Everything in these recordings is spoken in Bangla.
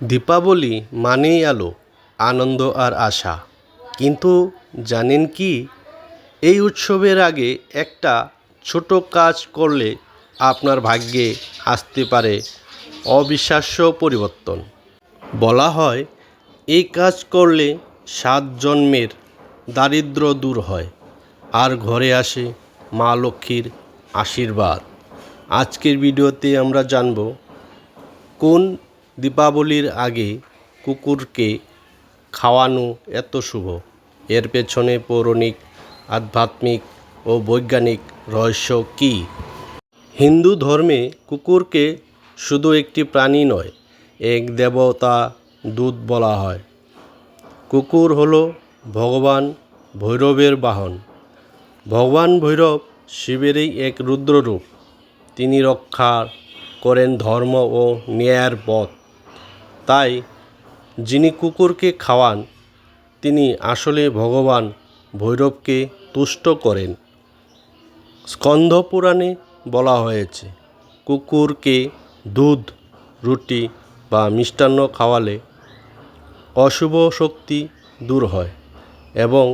দীপাবলি মানেই আলো, আনন্দ আর আশা। কিন্তু জানেন কি? এই উৎসবের আগে একটা ছোট কাজ করলে আপনার ভাগ্যে আসতে পারে অবিশ্বাস্য পরিবর্তন। বলা হয়, এই কাজ করলে সাত জন্মের দারিদ্র দূর হয়, আর ঘরে আসে মা লক্ষ্মীর আশীর্বাদ। আজকের ভিডিওতে আমরা জানব, কোন দীপাবলির আগে কুকুরকে খাওয়ানো এত শুভ। এর পেছনে পৌরাণিক, আধ্যাত্মিক ও বৈজ্ঞানিক রহস্য কী? হিন্দু ধর্মে কুকুরকে শুধু একটি প্রাণী নয়, এক দেবতা দূত বলা হয়। কুকুর হল ভগবান ভৈরবের বাহন। ভগবান ভৈরব শিবেরই এক রুদ্ররূপ। তিনি রক্ষা করেন ধর্ম ও ন্যায়ের পথ। তাই যিনি কুকুরকে খাওয়ান, তিনি আসলে ভগবান ভৈরবকে তুষ্ট করেন। স্কন্ধ পুরাণে বলা হয়েছে, কুকুরকে দুধ, রুটি বা মিষ্টান্ন খাওয়ালে অশুভ শক্তি দূর হয় এবং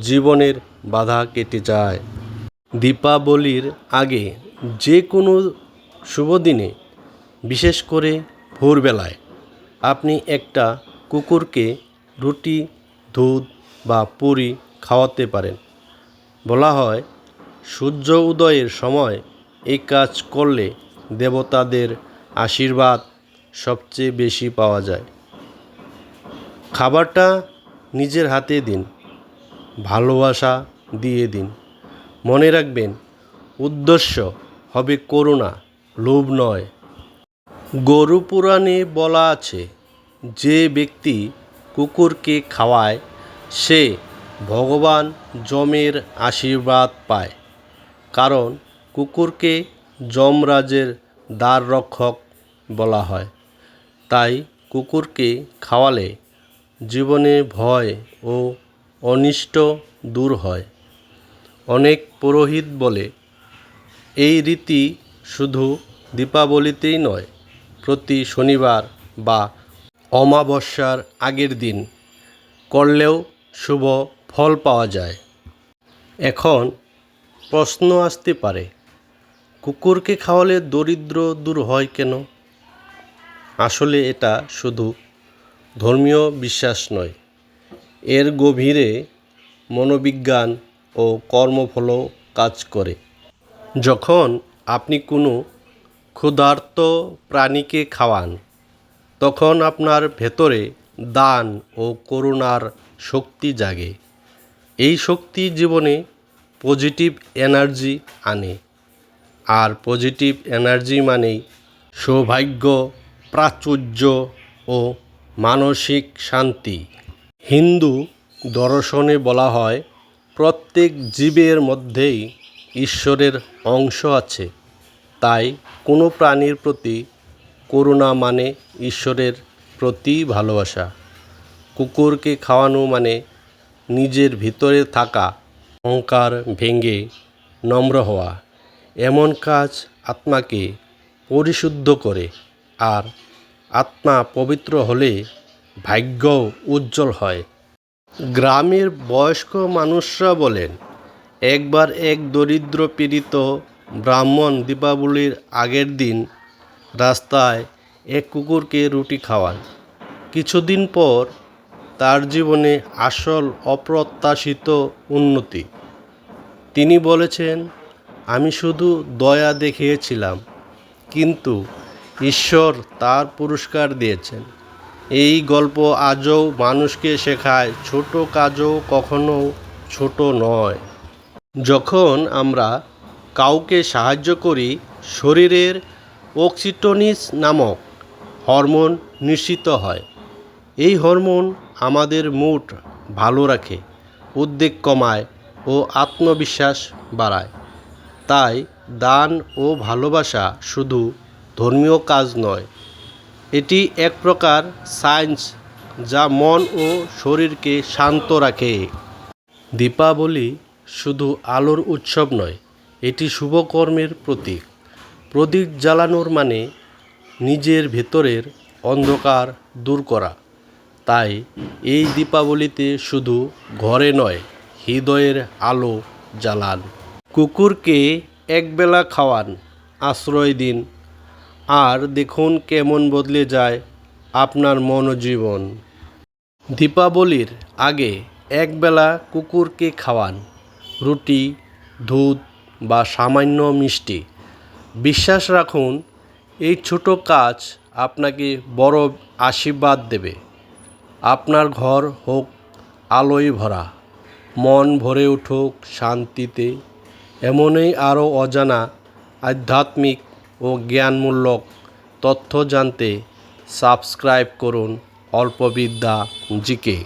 জীবনের বাধা কেটে যায়। দীপাবলির আগে যে কোনো শুভ দিনে, বিশেষ করে ভোরবেলায় আপনি একটা কুকুরকে রুটি, দুধ বা পুরি খাওয়াতে পারেন। বলা হয়, সূর্য উদয়ের সময় এই কাজ করলে দেবতাদের আশীর্বাদ সবচেয়ে বেশি পাওয়া যায়। খাবারটা নিজের হাতে দিন, ভালোবাসা দিয়ে দিন। মনে রাখবেন, উদ্দেশ্য হবে করুণা, লোভ নয়। গরু পুরাণে বলা আছে যে ব্যক্তি কুকুরকে খাওয়ায়, সে ভগবান যমের আশীর্বাদ পায়। কারণ কুকুরকে যমরাজের দ্বার রক্ষক বলা হয়। তাই কুকুরকে খাওয়ালে জীবনে ভয় ও অনিষ্ট দূর হয়। অনেক পুরোহিত বলে, এই রীতি শুধু দীপাবলিতেই নয়, প্রতি শনিবার বা অমাবস্যার আগের দিন করলেও শুভ ফল পাওয়া যায়। এখন প্রশ্ন আসতে পারে, কুকুরকে খাওয়ালে দরিদ্র দূর হয় কেন? আসলে এটা শুধু ধর্মীয় বিশ্বাস নয়, এর গভীরে মনোবিজ্ঞান ও কর্মফলও কাজ করে। যখন আপনি কোনো ক্ষুধার্ত প্রাণীকে খাওয়ান তখন আপনার ভেতরে দান ও করুণার শক্তি জাগে। এই শক্তি জীবনে পজিটিভ এনার্জি আনে। আর পজিটিভ এনার্জি মানেই সৌভাগ্য, প্রাচুর্য ও মানসিক শান্তি। হিন্দু দর্শনে বলা হয়, প্রত্যেক জীবের মধ্যেই ঈশ্বরের অংশ আছে। তাই কোনো প্রাণীর প্রতি করুণা মানে ঈশ্বরের প্রতি ভালোবাসা। কুকুরকে খাওয়ানো মানে নিজের ভিতরে থাকা অহংকার ভেঙে নম্র হওয়া। এমন কাজ আত্মাকে পরিশুদ্ধ করে আর আত্মা পবিত্র হলে ভাগ্যও উজ্জ্বল হয়। গ্রামের বয়স্ক মানুষরা বলেন, একবার এক দরিদ্র পীড়িত ব্রাহ্মণ দীপাবলির আগের দিন রাস্তায় এক কুকুরকে রুটি খাওয়ান। কিছুদিন পর তার জীবনে আসল অপ্রত্যাশিত উন্নতি। তিনি বলেছেন, আমি শুধু দয়া দেখিয়েছিলাম, কিন্তু ঈশ্বর তার পুরস্কার দিয়েছেন। এই গল্প আজও মানুষকে শেখায়, ছোট কাজও কখনো ছোট নয়। যখন আমরা কাউকে সাহায্য করি, শরীরের অক্সিটোনিস নামক হরমোন নিঃসৃত হয়। এই হরমোন আমাদের মুড ভালো রাখে, উদ্বেগ কমায় ও আত্মবিশ্বাস বাড়ায়। তাই দান ও ভালোবাসা শুধু ধর্মীয় কাজ নয়, এটি এক প্রকার সায়েন্স যা মন ও শরীরকে শান্ত রাখে। দীপাবলি শুধু আলোর উৎসব নয়, এটি শুভকর্মের প্রতীক। প্রদীপ জ্বালানোর মানে নিজের ভেতরের অন্ধকার দূর করা। তাই এই দীপাবলিতে শুধু ঘরে নয়, হৃদয়ের আলো জ্বালান। কুকুরকে একবেলা খাওয়ান, আশ্রয় দিন। আর দেখুন কেমন বদলে যায় আপনার মনোজীবন। দীপাবলির আগে একবেলা কুকুরকে খাওয়ান, রুটি, দুধ বা সামান্য মিষ্টি। বিশ্বাস রাখুন, এই ছোট কাজ আপনাকে বড় আশীর্বাদ দেবে। আপনার ঘর হোক আলোয় ভরা, মন ভরে উঠুক শান্তিতে, এমনই আরও অজানা আধ্যাত্মিক ও জ্ঞানমূলক তথ্য জানতে সাবস্ক্রাইব করুন অল্পবিদ্যা জিকে।